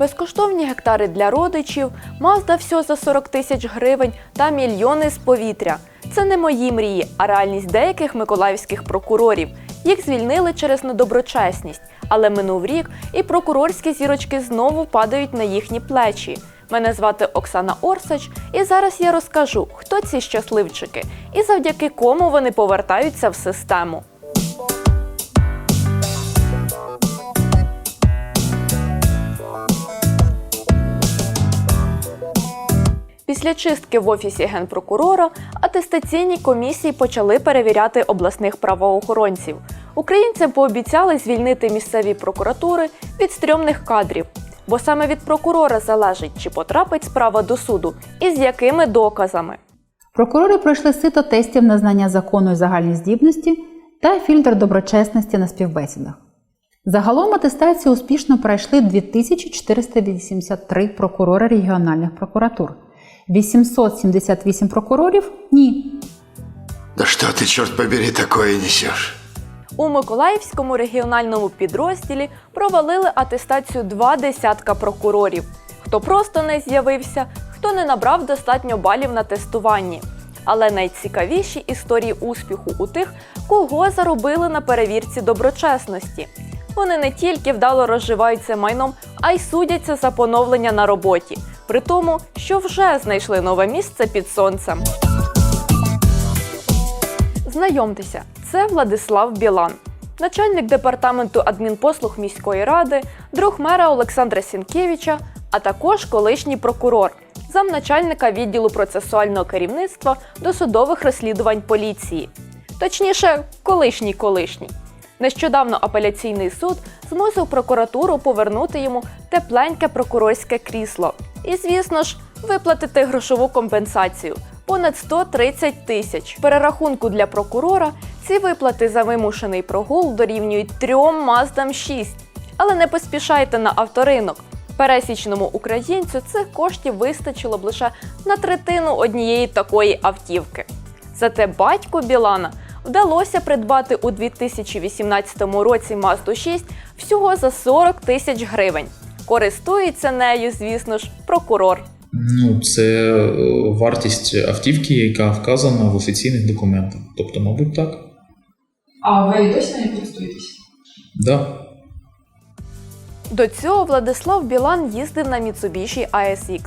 Безкоштовні гектари для родичів, Мазда всього за 40 тисяч гривень та мільйони з повітря. Це не мої мрії, а реальність деяких миколаївських прокурорів. Їх звільнили через недоброчесність, але минув рік, і прокурорські зірочки знову падають на їхні плечі. Мене звати Оксана Орсач, і зараз я розкажу, хто ці щасливчики і завдяки кому вони повертаються в систему. Після чистки в офісі генпрокурора атестаційні комісії почали перевіряти обласних правоохоронців. Українцям пообіцяли звільнити місцеві прокуратури від стрьомних кадрів, бо саме від прокурора залежить, чи потрапить справа до суду і з якими доказами. Прокурори пройшли сито тестів на знання закону і загальні здібності та фільтр доброчесності на співбесідах. Загалом атестацію успішно пройшли 2483 прокурори регіональних прокуратур. 878 прокурорів ні. Да что ты, черт побери, такое несешь? У Миколаївському регіональному підрозділі провалили атестацію два десятка прокурорів. Хто просто не з'явився, хто не набрав достатньо балів на тестуванні. Але найцікавіші історії успіху у тих, кого заробили на перевірці доброчесності. Вони не тільки вдало розживаються майном, а й судяться за поновлення на роботі, при тому, що вже знайшли нове місце під сонцем. Знайомтеся, це Владислав Білан, начальник департаменту адмінпослуг міської ради, друг мера Олександра Сінкевича, а також колишній прокурор, замначальника відділу процесуального керівництва досудових розслідувань поліції. Точніше, колишній колишній. Нещодавно апеляційний суд змусив прокуратуру повернути йому тепленьке прокурорське крісло. І, звісно ж, виплатити грошову компенсацію понад 130 тисяч. Перерахунку для прокурора ці виплати за вимушений прогул дорівнюють трьом Маздам 6. Але не поспішайте на авторинок. Пересічному українцю цих коштів вистачило б лише на третину однієї такої автівки. Зате батьку Білана вдалося придбати у 2018 році Мазду 6 всього за 40 тисяч гривень. Користується нею, звісно ж, прокурор. Ну, це е, вартість автівки, яка вказана в офіційних документах. Тобто, мабуть, так. А ви досі нею користуєтесь? Да. До цього Владислав Білан їздив на Mitsubishi ASX,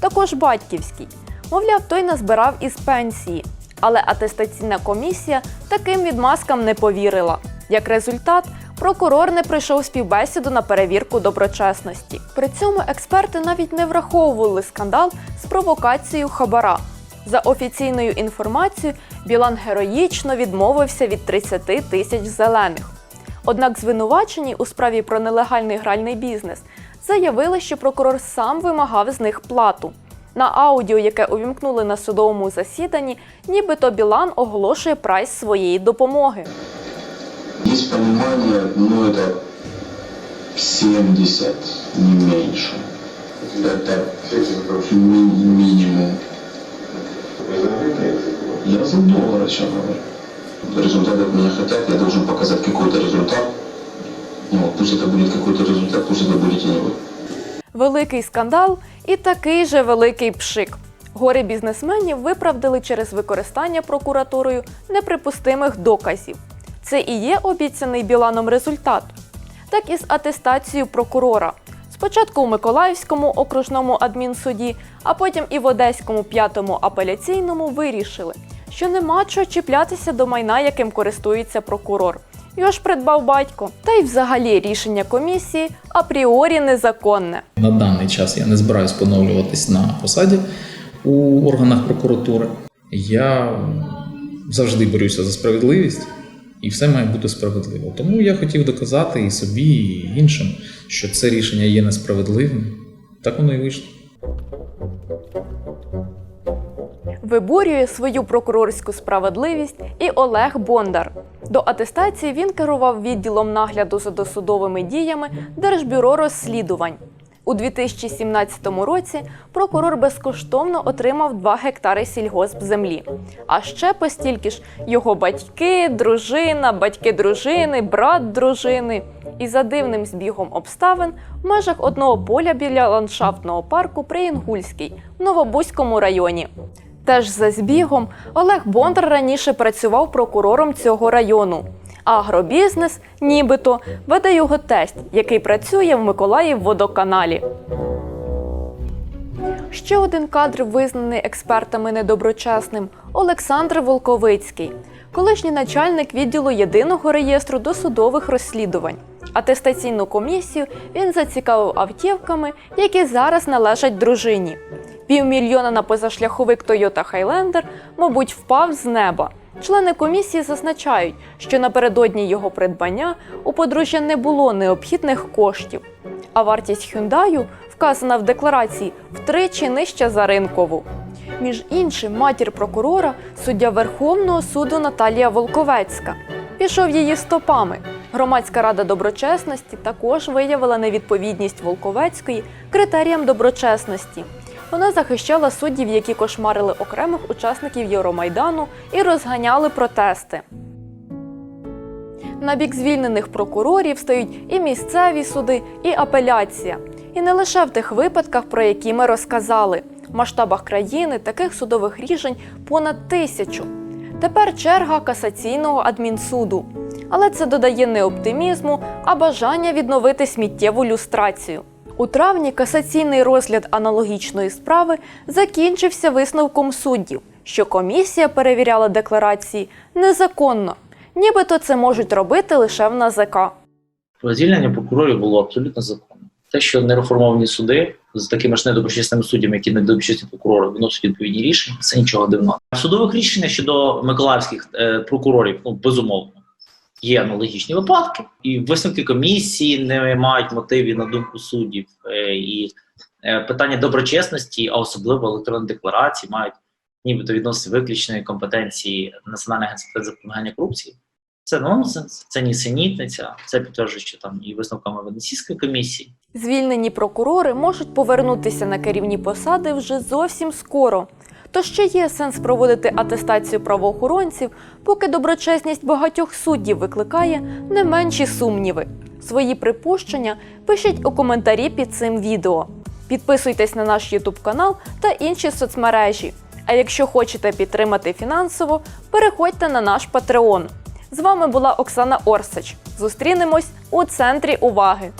також батьківський. Мовляв, той назбирав із пенсії. Але атестаційна комісія таким відмазкам не повірила. Як результат, прокурор не пройшов співбесіду на перевірку доброчесності. При цьому експерти навіть не враховували скандал з провокацією хабара. За офіційною інформацією, Білан героїчно відмовився від 30 тисяч зелених. Однак звинувачені у справі про нелегальний гральний бізнес заявили, що прокурор сам вимагав з них плату. На аудіо, яке увімкнули на судовому засіданні, нібито Білан оголошує прайс своєї допомоги Есть понимание, ну это 70, не меньше. Это ми- минимум. Я за доллар сейчас говорю. Результат от меня хотят, я должен показать какой-то результат. Ну, вот, пусть это будет какой-то результат, пусть это будете не вы. Великий скандал і такий же великий пшик. Гори бізнесменів виправдали через використання прокуратурою неприпустимих доказів. Це і є обіцяний Біланом результат. Так і з атестацією прокурора. Спочатку у Миколаївському окружному адмінсуді, а потім і в Одеському п'ятому апеляційному вирішили, що нема чого чіплятися до майна, яким користується прокурор. Його ж придбав батько. Та й взагалі рішення комісії апріорі незаконне. На даний час я не збираюсь поновлюватись на посаді у органах прокуратури. Я завжди борюся за справедливість, і все має бути справедливо. Тому я хотів доказати і собі, і іншим, що це рішення є несправедливим. Так воно і вийшло. Виборює свою прокурорську справедливість і Олег Бондар. До атестації він керував відділом нагляду за досудовими діями Держбюро розслідувань. У 2017 році прокурор безкоштовно отримав 2 гектари сільгосп землі. А ще постільки ж його батьки, дружина, батьки дружини, брат дружини. І за дивним збігом обставин в межах одного поля біля ландшафтного парку Приінгульський в Новобузькому районі. Теж за збігом Олег Бондар раніше працював прокурором цього району. Агробізнес, нібито, веде його тесть, який працює в Миколаїв водоканалі. Ще один кадр, визнаний експертами недоброчесним Олександр Волковицький, колишній начальник відділу єдиного реєстру досудових розслідувань. Атестаційну комісію він зацікавив автівками, які зараз належать дружині. Півмільйона на позашляховик Toyota Highlander, мабуть, впав з неба. Члени комісії зазначають, що напередодні його придбання у подружжя не було необхідних коштів, а вартість Hyundai, вказана в декларації, втричі нижча за ринкову. Між іншим, матір прокурора, суддя Верховного суду Наталія Волковецька, пішов її стопами. Громадська рада доброчесності також виявила невідповідність Волковецької критеріям доброчесності. Вона захищала суддів, які кошмарили окремих учасників Євромайдану і розганяли протести. На бік звільнених прокурорів стають і місцеві суди, і апеляція. І не лише в тих випадках, про які ми розказали. В масштабах країни таких судових рішень понад тисячу. Тепер черга касаційного адмінсуду. Але це додає не оптимізму, а бажання відновити сміттєву люстрацію. У травні касаційний розгляд аналогічної справи закінчився висновком суддів, що комісія перевіряла декларації незаконно, нібито це можуть робити лише в НАЗК. Звільнення прокурорів було абсолютно законно. Те, що нереформовані суди з такими ж недоброчесними суддями, які недоброчесні прокурори, виносять відповідні рішення, це нічого дивного. Судових рішень щодо миколаївських е, прокурорів, ну безумовно, є аналогічні випадки, і висновки комісії не мають мотивів на думку суддів, е, і е, питання доброчесності, а особливо електронні декларації, мають нібито відносити виключної компетенції Національного агентства запобігання корупції. Це нонсенс, це нісенітниця, це підтверджує, що там і висновками Венеційської комісії. Звільнені прокурори можуть повернутися на керівні посади вже зовсім скоро. То ще є сенс проводити атестацію правоохоронців, поки доброчесність багатьох суддів викликає не менші сумніви. Свої припущення пишіть у коментарі під цим відео. Підписуйтесь на наш YouTube канал та інші соцмережі. А якщо хочете підтримати фінансово, переходьте на наш Patreon. З вами була Оксана Орсич. Зустрінемось у центрі уваги.